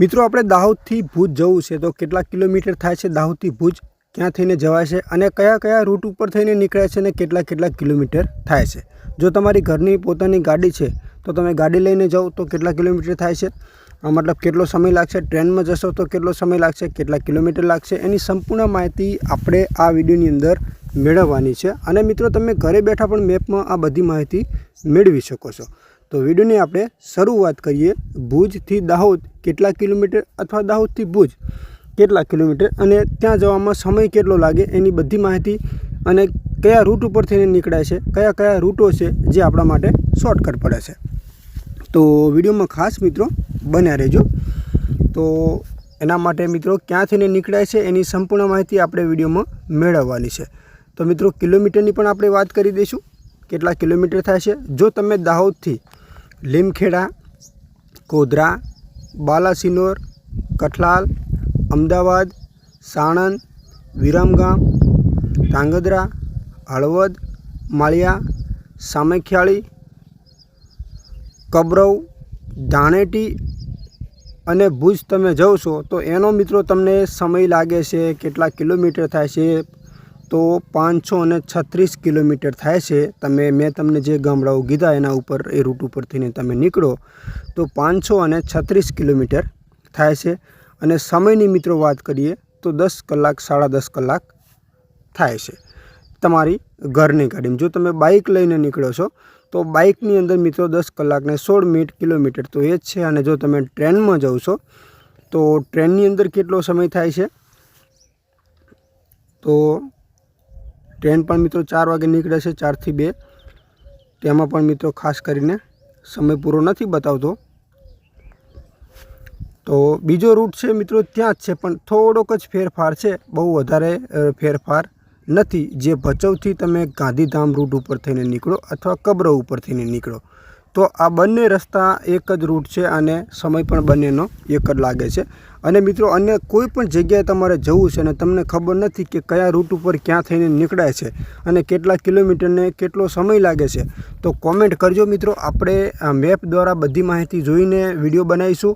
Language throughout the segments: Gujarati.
મિત્રો, આપણે દાહોદથી ભુજ જવું છે, તો કેટલા કિલોમીટર થાય છે દાહોદથી ભુજ? ક્યાં થઈને જવાય છે અને કયા કયા રૂટ ઉપર થઈને નીકળે છે અને કેટલા કેટલા કિલોમીટર થાય છે? જો તમારી ઘરની પોતાની ગાડી છે, તો તમે ગાડી લઈને જાઓ, તો કેટલા કિલોમીટર થાય છે? મતલબ કેટલો સમય લાગશે? ટ્રેનમાં જશો, તો કેટલો સમય લાગશે? કેટલા કિલોમીટર લાગશે? એની સંપૂર્ણ માહિતી આપણે આ વિડીયોની અંદર મેળવવાની છે. અને મિત્રો, તમે ઘરે બેઠા પણ મેપમાં આ બધી માહિતી મેળવી શકો છો. તો વિડીયોની આપણે શરૂઆત કરીએ ભુજથી દાહોદ કેટલા કિલોમીટર અથવા દાહોદથી ભુજ કેટલા કિલોમીટર અને ત્યાં જવામાં સમય કેટલો લાગે એની બધી માહિતી અને કયા રૂટ ઉપર થઈને નીકળાય છે, કયા કયા રૂટો છે જે આપણા માટે શોર્ટકટ પડે છે. તો વિડીયોમાં ખાસ મિત્રો બન્યા રહેજો. તો એના માટે મિત્રો ક્યાં થઈને નીકળાય છે એની સંપૂર્ણ માહિતી આપણે વિડીયોમાં મેળવવાની છે. તો મિત્રો કિલોમીટરની પણ આપણે વાત કરી દઈશું. કેટલા કિલોમીટર થાય છે? જો તમે દાહોદથી લીમખેડા, ગોધરા, બાલાસિનોર, કઠલાલ, અમદાવાદ, સાણંદ, વિરમગામ, ધાંગધ્રા, હળવદ, માળિયા, સામખિયાળી, કબરવ, ધાણેટી અને ભુજ તમે જાઓ છો તો એનો મિત્રો તમને સમય લાગે છે કેટલા કિલોમીટર થાય છે તો પાંચસો અને છત્રીસ કિલોમીટર થાય છે. તમે, મેં તમને જે ગામડાઓ કીધા એના ઉપર, એ રૂટ ઉપરથીને તમે નીકળો, તો પાંચસો અને છત્રીસ કિલોમીટર થાય છે. અને સમયની મિત્રો વાત કરીએ, તો દસ કલાક, સાડા દસ કલાક થાય છે તમારી ઘરની ગાડીમાં. જો તમે બાઇક લઈને નીકળો છો, તો બાઇકની અંદર મિત્રો દસ કલાકને સોળ મિનિટ કિલોમીટર તો એ જ છે. અને જો તમે ટ્રેનમાં જાઓ છો, તો ટ્રેનની અંદર કેટલો સમય થાય છે? તો ટ્રેન પણ મિત્રો ચાર વાગે નીકળે છે, ચારથી બે. તેમાં પણ મિત્રો ખાસ કરીને સમય પૂરો નથી બતાવતો. તો બીજો રૂટ છે મિત્રો ત્યાં જ છે, પણ થોડોક જ ફેરફાર છે. બહુ વધારે ફેરફાર નથી. જે ભચવથી તમે ગાંધીધામ રૂટ ઉપર થઈને નીકળો અથવા કબરો ઉપર થઈને નીકળો. તો આ બંને રસ્તા એક જ રૂટ છે અને સમય પણ બંનેનો એક જ લાગે છે. અને મિત્રો, અન્ય કોઈ પણ જગ્યાએ તમારે જવું છે અને તમને ખબર નથી કે કયા રૂટ ઉપર ક્યાં થઈને નીકળાય છે અને કેટલા કિલોમીટરને કેટલો સમય લાગે છે, તો કોમેન્ટ કરજો મિત્રો. આપણે મેપ દ્વારા બધી માહિતી જોઈને વીડિયો બનાવીશું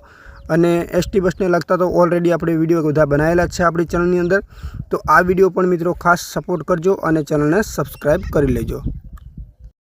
અને એસટી બસને લગતા તો ઓલરેડી આપણે વીડિયો બધા બનાવેલા છે આપણી ચેનલની અંદર. તો આ વીડિયો પણ મિત્રો ખાસ સપોર્ટ કરજો અને ચેનલને સબસ્ક્રાઈબ કરી લેજો.